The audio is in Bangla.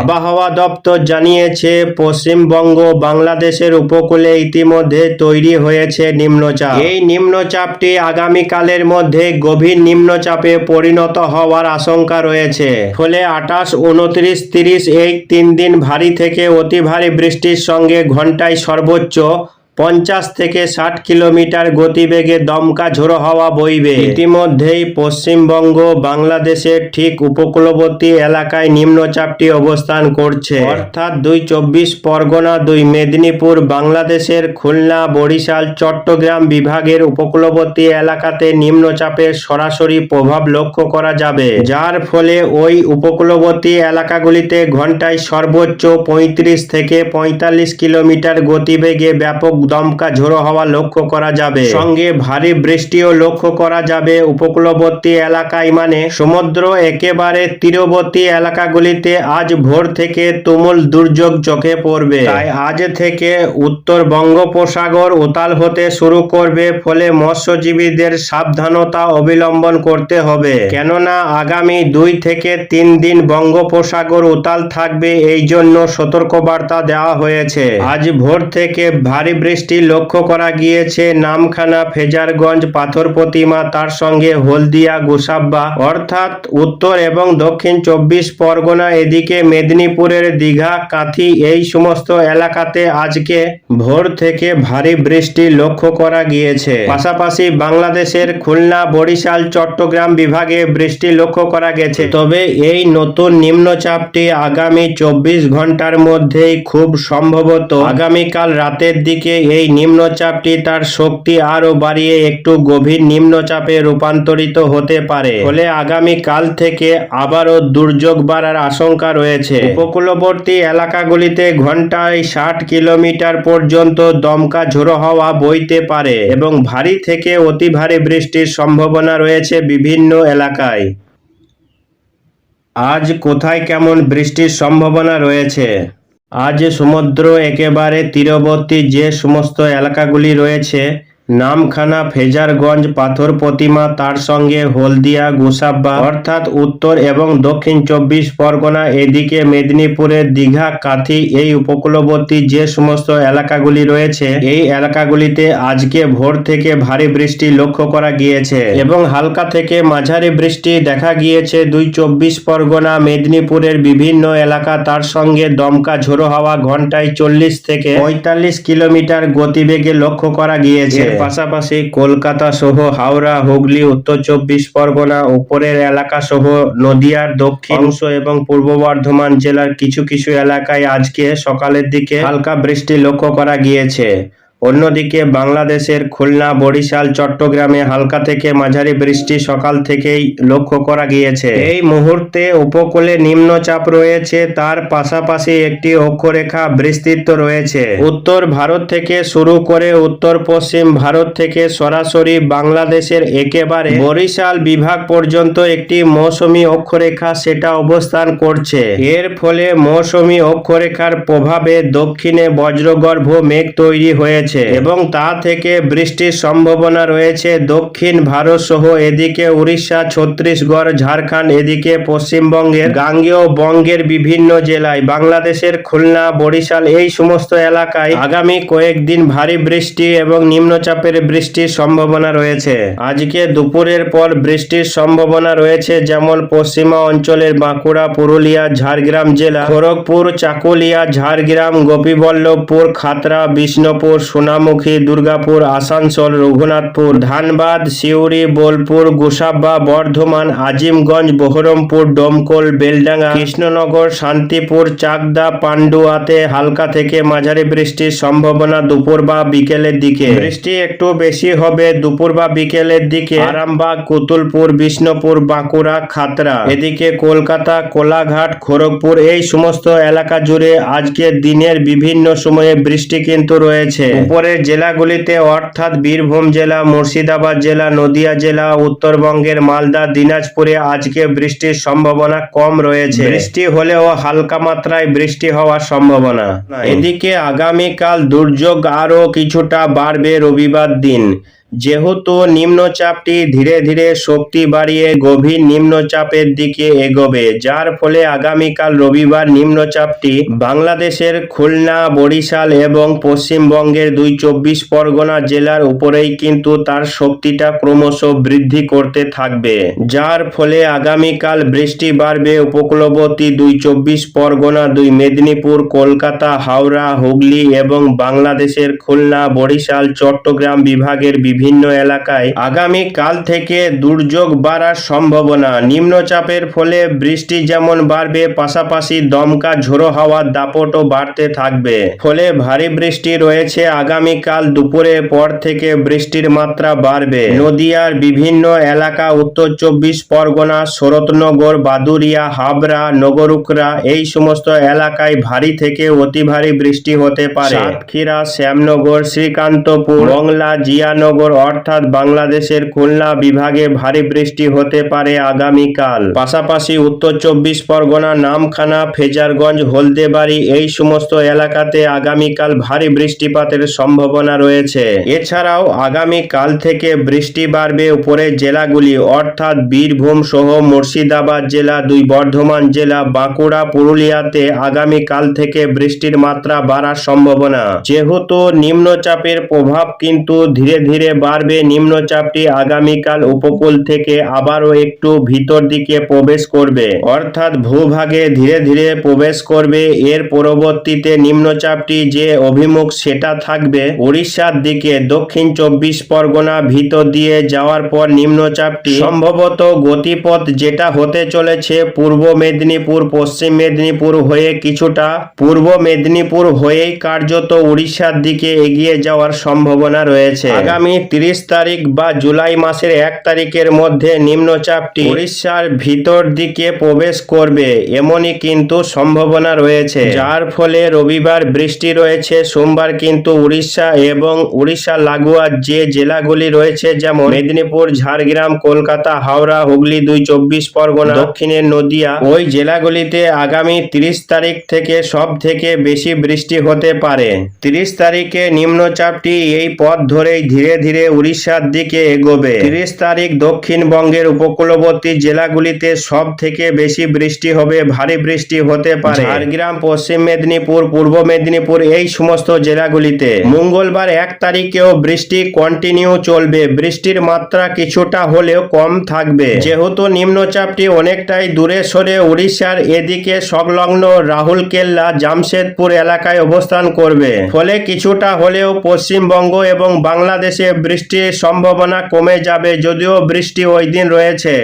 আবহাওয়া দপ্তর জানিয়েছে পশ্চিমবঙ্গ বাংলাদেশের উপকূলে ইতিমধ্যে তৈরি হয়েছে নিম্নচাপ। এই নিম্নচাপটি আগামীকালের মধ্যে গভীর নিম্নচাপে পরিণত হওয়ার আশঙ্কা রয়েছে। ফলে আঠাশ উনত্রিশ তিরিশ এই তিন দিন ভারী থেকে অতি ভারী বৃষ্টির সঙ্গে ঘন্টায় সর্বোচ্চ পঞ্চাশ থেকে ষাট কিলোমিটার গতিবেগে দমকা ঝোড়ো হাওয়া বইবে। ইতিমধ্যেই পশ্চিমবঙ্গ, বাংলাদেশের ঠিক উপকূলবর্তী এলাকায় নিম্নচাপটি অবস্থান করছে। অর্থাৎ দুই চব্বিশ পরগনা, দুই মেদিনীপুর, বাংলাদেশের খুলনা, বরিশাল, চট্টগ্রাম বিভাগের উপকূলবর্তী এলাকাতে নিম্নচাপের সরাসরি প্রভাব লক্ষ্য করা যাবে। যার ফলে ওই উপকূলবর্তী এলাকাগুলিতে ঘন্টায় সর্বোচ্চ পঁয়ত্রিশ থেকে পঁয়তাল্লিশ কিলোমিটার গতিবেগে ব্যাপক দমকা ঝোড়ো হওয়া লক্ষ্য করা যাবে। সঙ্গে ভারী বৃষ্টিও লক্ষ্য করা যাবে। উপকূলবর্তী এলাকায় মানে সমুদ্র একেবারে তীরবর্তী এলাকাগুলিতে আজ ভোর থেকে তুমুল দুর্যোগ চোখে পড়বে। তাই আজ থেকে উত্তর বঙ্গোপসাগর উতাল হতে শুরু করবে, ফলে মৎস্যজীবীদের সাবধানতা অবলম্বন করতে হবে। কেননা আগামী দুই থেকে তিন দিন বঙ্গোপসাগর উতাল থাকবে এই জন্য সতর্কবার্তা দেওয়া হয়েছে। আজ ভোর থেকে ভারী লক্ষ্য করা গিয়েছে, নামখানা ফেজারগঞ্জ পাথর প্রতিমা তার সঙ্গে হলদিয়া গোসাব্বা। অর্থাৎ উত্তর এবং দক্ষিণ চব্বিশ পরগনা এদিকে মেদিনীপুরের দীঘা, কাঁথি এই সমস্ত এলাকাতে আজকে ভোর থেকে ভারী বৃষ্টি লক্ষ্য করা গিয়েছে। পাশাপাশি বাংলাদেশের খুলনা, বরিশাল, চট্টগ্রাম বিভাগে বৃষ্টি লক্ষ্য করা গেছে। তবে এই নতুন নিম্নচাপটি আগামী চব্বিশ ঘণ্টার মধ্যেই খুব সম্ভবত আগামীকাল রাতের দিকে এই নিম্নচাপটি তার শক্তি আরও বাড়িয়ে একটু গভীর নিম্নচাপে রূপান্তরিত হতে পারে। ফলে আগামী কাল থেকে আবারও দুর্যোগ বাড়ার আশঙ্কা রয়েছে। উপকূলবর্তী এলাকাগুলিতে ঘন্টায় ষাট কিলোমিটার পর্যন্ত দমকা ঝোড়ো হওয়া বইতে পারে এবং ভারী থেকে অতি ভারী বৃষ্টির সম্ভাবনা রয়েছে বিভিন্ন এলাকায়। আজ কোথায় কেমন বৃষ্টির সম্ভাবনা রয়েছে? আজ সমুদ্র একেবারে তীরবর্তী যে সমস্ত এলাকাগুলি রয়েছে নামখানা ফেজারগঞ্জ পাথর প্রতিমা তার সঙ্গে হলদিয়া গোসাব্বা, অর্থাৎ উত্তর এবং দক্ষিণ চব্বিশ পরগনা, এদিকে মেদিনীপুরের দীঘা, কাথি এই উপকূলবর্তী যে সমস্ত এলাকাগুলি রয়েছে, এই এলাকাগুলিতে আজকে ভোর থেকে ভারী বৃষ্টি লক্ষ্য করা গিয়েছে এবং হালকা থেকে মাঝারি বৃষ্টি দেখা গিয়েছে দুই চব্বিশ পরগনা, মেদিনীপুরের বিভিন্ন এলাকা। তার সঙ্গে দমকা ঝোড়ো হাওয়া ঘন্টায় চল্লিশ থেকে পঁয়তাল্লিশ কিলোমিটার গতিবেগে লক্ষ্য করা গিয়েছে। পাশাপাশি কলকাতা সহ হাওড়া, হুগলি, উত্তর চব্বিশ পরগনা, উপরের এলাকা সহ নদিয়ার দক্ষিণ অংশ এবং পূর্ব বর্ধমান জেলার কিছু কিছু এলাকায় আজকে সকালের দিকে হালকা বৃষ্টি লক্ষ্য করা গিয়েছে। অন্যদিকে বাংলাদেশের খুলনা, বরিশাল, চট্টগ্রামে হালকা থেকে মাঝারি বৃষ্টি সকাল থেকেই লক্ষ্য করা গিয়েছে। এই মুহূর্তে উপকূলে নিম্নচাপ রয়েছে, তার পাশাপাশি একটি অক্ষরেখা বিস্তৃত রয়েছে। উত্তর ভারত থেকে শুরু করে উত্তর পশ্চিম ভারত থেকে সরাসরি বাংলাদেশের একেবারে বরিশাল বিভাগ পর্যন্ত একটি মৌসুমি অক্ষরেখা সেটা অবস্থান করছে। এর ফলে মৌসুমি অক্ষরেখার প্রভাবে দক্ষিণে বজ্রগর্ভ মেঘ তৈরি হয়েছে। এবং তা থেকে বৃষ্টির সম্ভাবনা রয়েছে। দক্ষিণ ভারত সহ এদিকে উড়িষ্যা, ছত্তিশগড়, ঝাড়খণ্ড, এদিকে পশ্চিমবঙ্গের গাঙ্গেয় বঙ্গের বিভিন্ন জেলায়। বাংলাদেশের খুলনা, বরিশাল এই সমস্ত এলাকায় আগামী কয়েকদিন ভারী বৃষ্টি এবং নিম্নচাপের বৃষ্টির সম্ভাবনা রয়েছে। আজকে দুপুরের পর বৃষ্টির সম্ভাবনা রয়েছে যেমন পশ্চিমা অঞ্চলের বাঁকুড়া, পুরুলিয়া, ঝাড়গ্রাম জেলা, খড়গপুর, চাকুলিয়া, ঝাড়গ্রাম, গোপীবল্লভপুর খাতড়া বিষ্ণুপুর সোনামুখী, দুর্গাপুর, আসানসোল, রঘুনাথপুর, ধানবাদ, সিউড়ি, বোলপুর, গোসাবা, বর্ধমান, আজিমগঞ্জ, বহরমপুর, ডোমকল, বেলডাঙ্গা, কৃষ্ণনগর, শান্তিপুর, চাকদা, পান্ডুয়াতে হালকা থেকে মাঝারি বৃষ্টির সম্ভাবনা দুপুর বা বিকেলের দিকে। বৃষ্টি একটু বেশি হবে দুপুর বা বিকেলের দিকে। আরামবাগ, কুতুলপুর, বিষ্ণুপুর, বাঁকুড়া খাতরা এদিকে কলকাতা, কোলাঘাট, খড়গপুর এই সমস্ত এলাকা জুড়ে আজকে দিনের বিভিন্ন সময়ে বৃষ্টি কিন্তু রয়েছে। উপরের জেলাগুলিতে অর্থাৎ বীরভূম জেলা মুর্শিদাবাদ জেলা নদিয়া জেলা উত্তরবঙ্গের মালদা দিনাজপুরে আজকে বৃষ্টির সম্ভাবনা কম রয়েছে। বৃষ্টি হলেও হালকা মাত্রায় বৃষ্টি হওয়ার সম্ভাবনা। এদিকে আগামীকাল দুর্যোগ আরও কিছুটা বাড়বে রবিবার দিন। যেহেতু নিম্নচাপটি ধীরে ধীরে শক্তি বাড়িয়ে গভীর নিম্নচাপের দিকে এগোবে, যার ফলে আগামীকাল রবিবার নিম্নচাপটি বাংলাদেশের খুলনা, বরিশাল এবং পশ্চিমবঙ্গের দুই চব্বিশ পরগনা জেলার উপরেই কিন্তু তার শক্তিটা ক্রমশ বৃদ্ধি করতে থাকবে, যার ফলে আগামীকাল বৃষ্টি বাড়বে উপকূলবর্তী দুই চব্বিশ পরগনা, দুই মেদিনীপুর, কলকাতা, হাওড়া, হুগলি এবং বাংলাদেশের খুলনা, বরিশাল, চট্টগ্রাম বিভাগের বিভিন্ন এলাকায় আগামী কাল থেকে দুর্যোগ বাড়ার সম্ভাবনা। নিম্নচাপের ফলে বৃষ্টি যেমন বাড়বে, পাশাপাশি দমকা ঝোড়ো হাওয়ার দাপটও বাড়তে থাকবে। ফলে ভারী বৃষ্টি রয়েছে আগামীকাল দুপুরের পর থেকে বৃষ্টির মাত্রা বাড়বে। নদিয়ার বিভিন্ন এলাকা, উত্তর চব্বিশ পরগনা, শরৎনগর বাদুরিয়া হাবড়া, নগরুকরা এই সমস্ত এলাকায় ভারী থেকে অতি ভারী বৃষ্টি হতে পারে। সাতক্ষীরা, শ্যামনগর, শ্রীকান্তপুর, মংলা, জিয়ানগর অর্থাৎ বাংলাদেশের খুলনা বিভাগে ভারী বৃষ্টি হতে পারে আগামীকাল। পাশাপাশি উত্তর চব্বিশ পরগনা, নামখানা, ফেজারগঞ্জ, হলদেবাড়ি এই সমস্ত এলাকাতে আগামীকাল ভারী বৃষ্টিপাতের সম্ভাবনা রয়েছে। এছাড়াও আগামী কাল থেকে বৃষ্টি বাড়বে উপরের জেলাগুলি, অর্থাৎ বীরভূম সহ মুর্শিদাবাদ জেলা, দুই বর্ধমান জেলা, বাঁকুড়া, পুরুলিয়াতে আগামী কাল থেকে বৃষ্টির মাত্রা বাড়ার সম্ভাবনা। যেহেতু নিম্নচাপের প্রভাব কিন্তু ধীরে ধীরে বাড়বে নিম্নচাপটি আগামীকাল উপকূল থেকে আবারও একটু ভিতর দিকে প্রবেশ করবে। অর্থাৎ ভূভাগে ধীরে ধীরে প্রবেশ করবে। এর পরবর্তীতে নিম্নচাপটি যে অভিমুখ সেটা থাকবে উড়িষ্যার দিকে। দক্ষিণ চব্বিশ পরগনা ভিতর দিয়ে যাওয়ার পর নিম্নচাপটি সম্ভবত গতিপথ যেটা হতে চলেছে পূর্ব মেদিনীপুর, পশ্চিম মেদিনীপুর হয়ে কিছুটা পূর্ব মেদিনীপুর হয়েই কার্যত উড়িষ্যার দিকে এগিয়ে যাওয়ার সম্ভাবনা রয়েছে। আগামী তিরিশ তারিখ বা জুলাই মাসের এক তারিখের মধ্যে নিম্নচাপটি উড়িষ্যার ভিতর দিকে প্রবেশ করবে, এমনই কিন্তু সম্ভাবনা রয়েছে। যার ফলে রবিবার বৃষ্টি রয়েছে, সোমবার কিন্তু উড়িষ্যা এবং উড়িষ্যা লাগোয়া যে জেলাগুলি রয়েছে যেমন মেদিনীপুর, ঝাড়গ্রাম, কলকাতা, হাওড়া, হুগলি, দুই চব্বিশ পরগনা দক্ষিণের নদিয়া, ওই জেলাগুলিতে আগামী তিরিশ তারিখ থেকে সব থেকে বেশি বৃষ্টি হতে পারে। তিরিশ তারিখে নিম্নচাপটি এই পথ ধরেই ধীরে ধীরে উড়িষ্যার দিকে এগোবে। তিরিশ তারিখ দক্ষিণবঙ্গের উপকূলবর্তী জেলাগুলিতে সব থেকে বেশি বৃষ্টি হবে ভারী বৃষ্টি হতে পারে। ঝাড়গ্রাম পশ্চিম মেদিনীপুর পূর্ব মেদিনীপুর এই সমস্ত জেলাগুলিতে। মঙ্গলবার এক তারিখেও বৃষ্টি কন্টিনিউ চলবে। বৃষ্টির মাত্রা কিছুটা হলেও কম থাকবে। যেহেতু নিম্নচাপটি অনেকটাই দূরে সরে উড়িষ্যার এদিকে সংলগ্ন রাহুল কেল্লা জামশেদপুর এলাকায় অবস্থান করবে। ফলে কিছুটা হলেও পশ্চিমবঙ্গ এবং বাংলাদেশে বৃষ্টির সম্ভাবনা কমে যাবে যদিও বৃষ্টি ওই দিন রয়েছে।